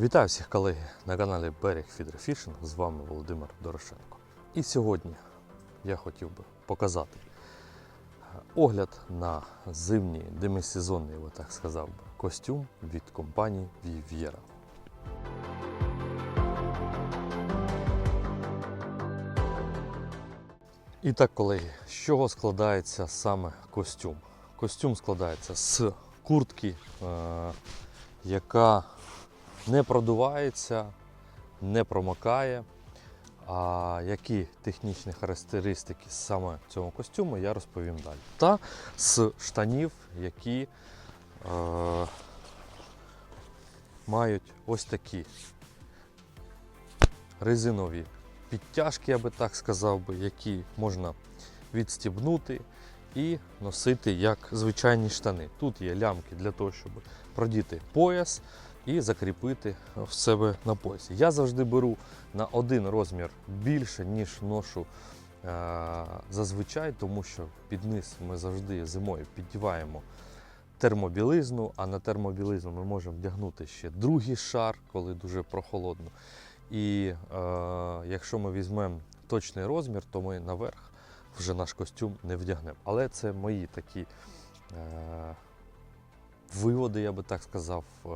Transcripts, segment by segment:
Вітаю всіх колеги на каналі Берег Фідерфішинг. З вами Володимир Дорошенко. І сьогодні я хотів би показати огляд на зимній демисезонний, я так сказав би, костюм від компанії Viviera. І так, колеги, з чого складається саме костюм? Костюм складається з куртки, е, яка не продувається, не промокає. А які технічні характеристики саме цього костюму, я розповім далі. Та з штанів, які е, мають ось такі резинові підтяжки, я би так сказав, би, які можна відстібнути і носити як звичайні штани. Тут є лямки для того, щоб продіти пояс і закріпити в себе на поясі. Я завжди беру на один розмір більше, ніж ношу е- зазвичай, тому що під низ ми завжди зимою піддіваємо термобілизну, а на термобілизну ми можемо вдягнути ще другий шар, коли дуже прохолодно. І е, якщо ми візьмемо точний розмір, то ми наверх вже наш костюм не вдягнемо. Але це мої такі е, виводи, я би так сказав, е,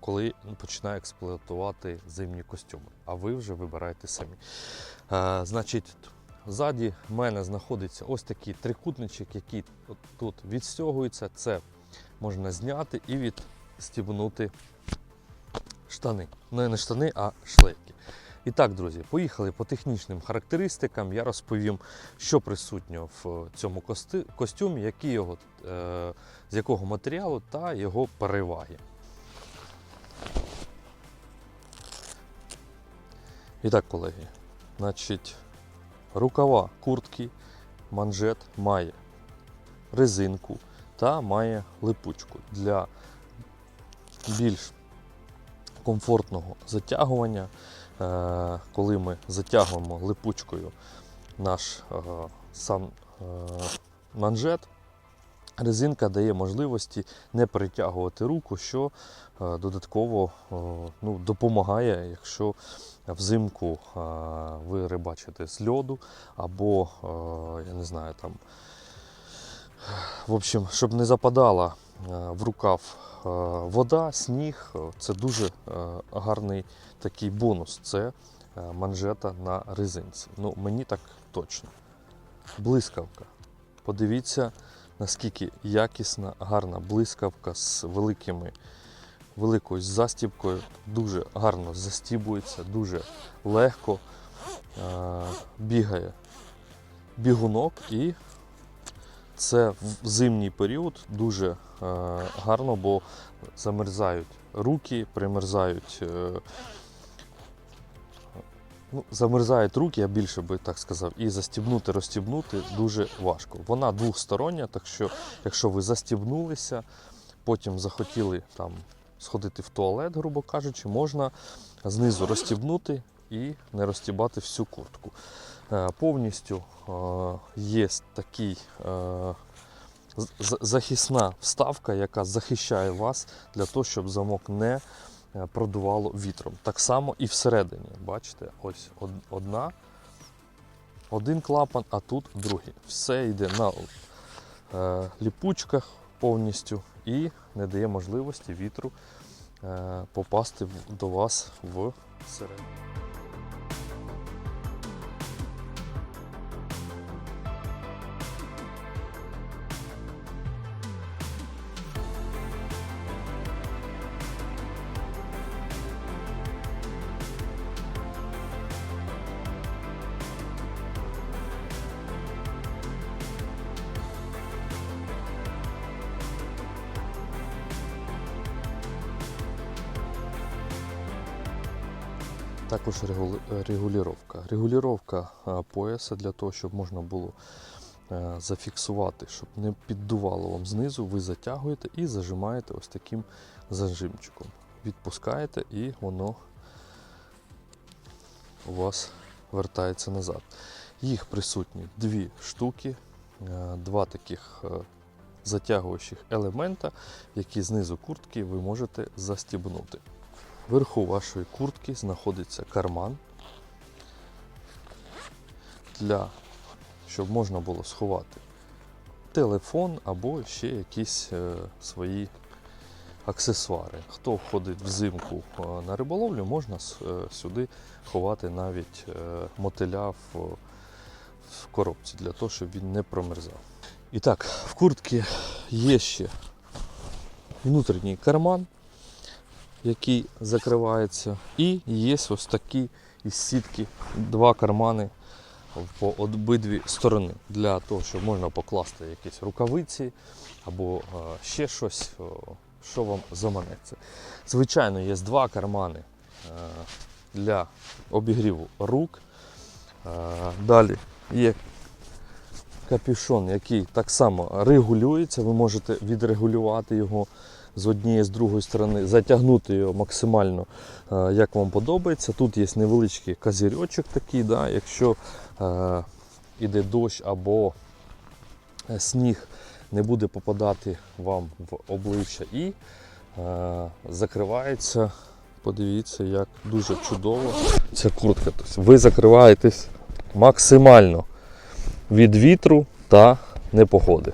коли починаю експлуатувати зимні костюми. А ви вже вибирайте самі. Е, значить, ззаді в мене знаходиться ось такий трикутничок, який тут відстягується. Це можна зняти і відстібнути штани. Ну, не штани, а шлейки. І так, друзі, поїхали по технічним характеристикам. Я розповім, що присутньо в цьому костюмі, які його, е, з якого матеріалу та його переваги. І так, колеги, значить, рукава куртки, манжет має резинку та має липучку для більш комфортного затягування. Е, Коли ми затягуємо липучкою наш е, сам е, манжет, резинка дає можливості не перетягувати руку, що е, додатково е, ну, допомагає, якщо взимку е, ви рибачите з льоду або, я не знаю, там, в общем, щоб не западала в рукав вода, сніг, це дуже гарний такий бонус. Це манжета на резинці. Ну, мені так точно. Блискавка. Подивіться, наскільки якісна, гарна блискавка з великими, великою застібкою. Дуже гарно застібується, дуже легко е, бігає бігунок і це в зимній період дуже е, гарно, бо замерзають руки, примерзають. Ну, замерзають руки, я більше би так сказав, і застібнути, розстібнути дуже важко. Вона двохстороння, так що, якщо ви застібнулися, потім захотіли там сходити в туалет, грубо кажучи, можна знизу розстібнути і не розстібати всю куртку. Е, Повністю е, є такий е, захисна вставка, яка захищає вас для того, щоб замок не продувало вітром. Так само і всередині. Бачите, ось одна, один клапан, а тут другий. Все йде на е, ліпучках повністю і не дає можливості вітру е, попасти до вас в Також регулювання. Регулювання пояса для того, щоб можна було е, зафіксувати, щоб не піддувало вам знизу, ви затягуєте і зажимаєте ось таким зажимчиком. Відпускаєте і воно у вас вертається назад. Їх присутні дві штуки, е, два таких е, затягуючих елемента, які знизу куртки ви можете застібнути. Вверху вашої куртки знаходиться карман для щоб можна було сховати телефон або ще якісь е, свої аксесуари. Хто входить взимку е, на риболовлю, можна е, сюди ховати навіть е, мотиля в, в коробці для того, щоб він не промерзав. І так, в куртці є ще внутрішній карман, який закривається, і є ось такі із сітки два кармани по обидві сторони для того, щоб можна покласти якісь рукавиці або е, ще щось, що вам заманеться. Звичайно, є два кармани е, для обігріву рук. Е, Далі є капюшон, який так само регулюється. Ви можете відрегулювати його з однієї з другої сторони, затягнути його максимально, е, як вам подобається. Тут є невеличкий козирьочок такий, да, якщо е, іде дощ або е, сніг не буде попадати вам в обличчя і е, закривається. Подивіться, як дуже чудово ця куртка. Тобто ви закриваєтесь максимально від вітру та непогоди.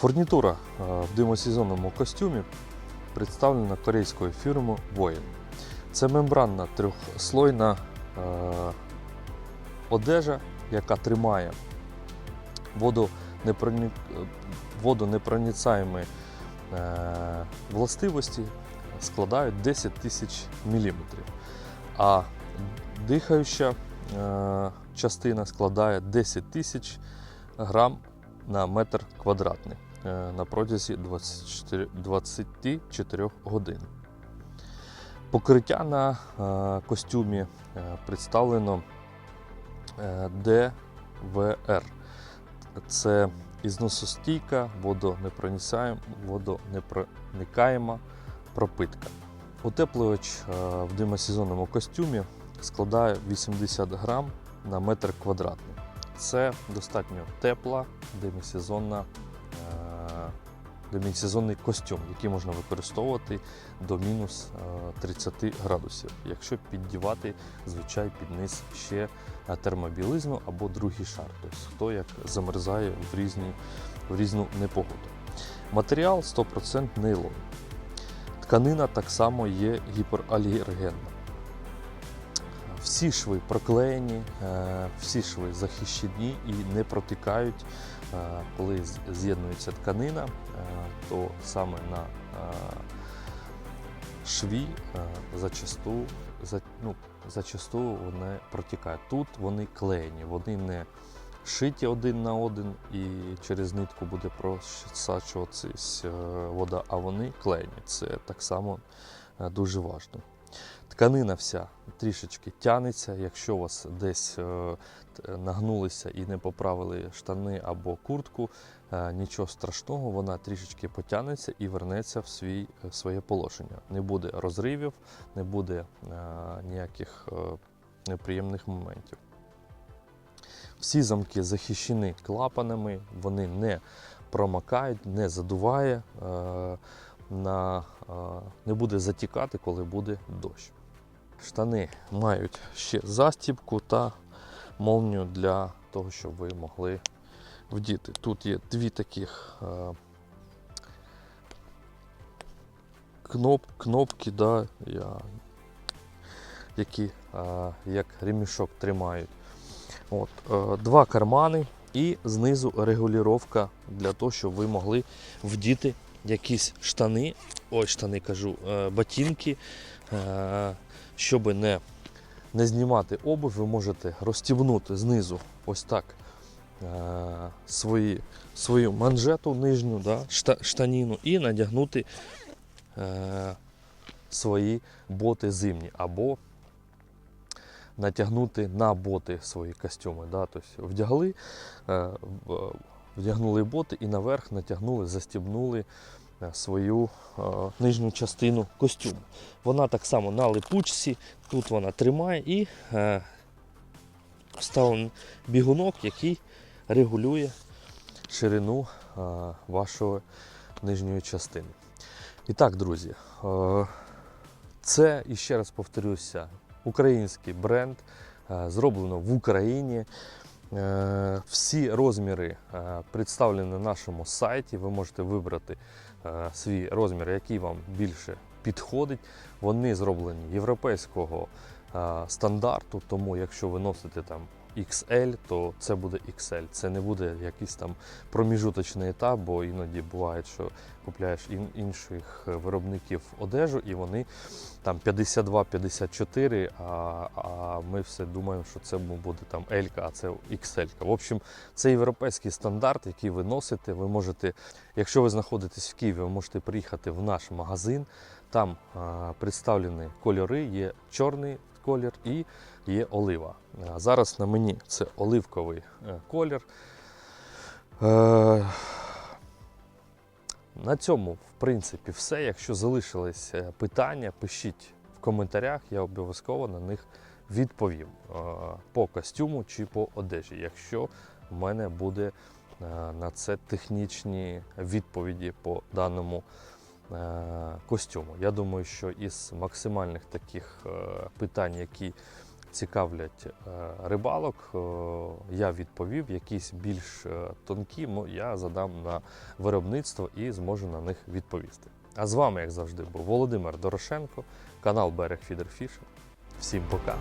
Фурнітура е, в димосезонному костюмі представлена корейською фірмою Воїн. Це мембранна трьохслойна е, одежа, яка тримає водонепроницаємі е, властивості складають 10 тисяч міліметрів. А дихаюча частина складає 10 тисяч грам на метр квадратний на протязі 24, 24 годин. Покриття на е, костюмі е, представлено е, ДВР. Це ізносостійка, водонепроникаєма пропитка. Утеплювач е, в димосезонному костюмі складає 80 грам на метр квадратний. Це достатньо тепла демісезонна, е, демісезонний костюм, який можна використовувати до мінус е, 30 градусів, якщо піддівати звичай під низ ще е, термобілизну або другий шар, тобто хто як замерзає в, різні, в різну непогоду. Матеріал 100% нейлон. Тканина так само є гіпералергенна. Всі шви проклеєні, е, всі шви захищені і не протикають. Е, Коли з'єднується тканина, е, то саме на шві зачасту, ну, зачасту вони протікають. Тут вони клеєні, вони не шиті один на один і через нитку буде просачуватися вода, а вони клеєні. Це так само дуже важливо. Тканина вся трішечки тянеться. Якщо у вас десь е, нагнулися і не поправили штани або куртку, е, нічого страшного, вона трішечки потягнеться і вернеться в свій, в своє положення. Не буде розривів, не буде е, ніяких е, неприємних моментів. Всі замки захищені клапанами, вони не промакають, не задуває, е, на, е, не буде затікати, коли буде дощ. Штани мають ще застібку та молнію для того, щоб ви могли вдіти. Тут є дві таких е, кноп, кнопки, да, я, які е, як ремішок тримають. От, е, два кармани і знизу регулювання для того, щоб ви могли вдіти якісь штани, ой, штани кажу, ботинки, щоб не, не знімати обув, ви можете розстібнути знизу ось так е, свої, свою манжету нижню, да, штаніну і надягнути е, свої боти зимні або натягнути на боти свої костюми. Да? Тобто вдягли, е, вдягнули боти і наверх натягнули, застібнули е, свою е, нижню частину костюму. Вона так само на липучці, тут вона тримає і е, вставлений бігунок, який регулює ширину е, вашої нижньої частини. І так, друзі, е, це, і ще раз повторюся, український бренд, е, зроблено в Україні. Е, Всі розміри е, представлені на нашому сайті. Ви можете вибрати е, свій розмір, який вам більше підходить. Вони зроблені європейського е, стандарту, тому якщо ви носите там XL, то це буде XL. Це не буде якийсь там проміжуточний етап, бо іноді буває, що купляєш ін- інших виробників одежу, і вони там 52-54, а, а ми все думаємо, що це буде там L, а це XL. В общем, це європейський стандарт, який ви носите. Ви можете, якщо ви знаходитесь в Києві, ви можете приїхати в наш магазин. Там а, представлені кольори, є чорний колір і є олива. Зараз на мені це оливковий е, колір. Е, на цьому, в принципі, все. Якщо залишились е, питання, пишіть в коментарях, я обов'язково на них відповім по костюму чи по одежі, якщо в мене буде на це технічні відповіді по даному костюму. Я думаю, що із максимальних таких е, питань, які цікавлять е, рибалок, е, я відповів. Якісь більш е, тонкі, я задам на виробництво і зможу на них відповісти. А з вами, як завжди, був Володимир Дорошенко, канал Берег Фідерфіш. Всім пока!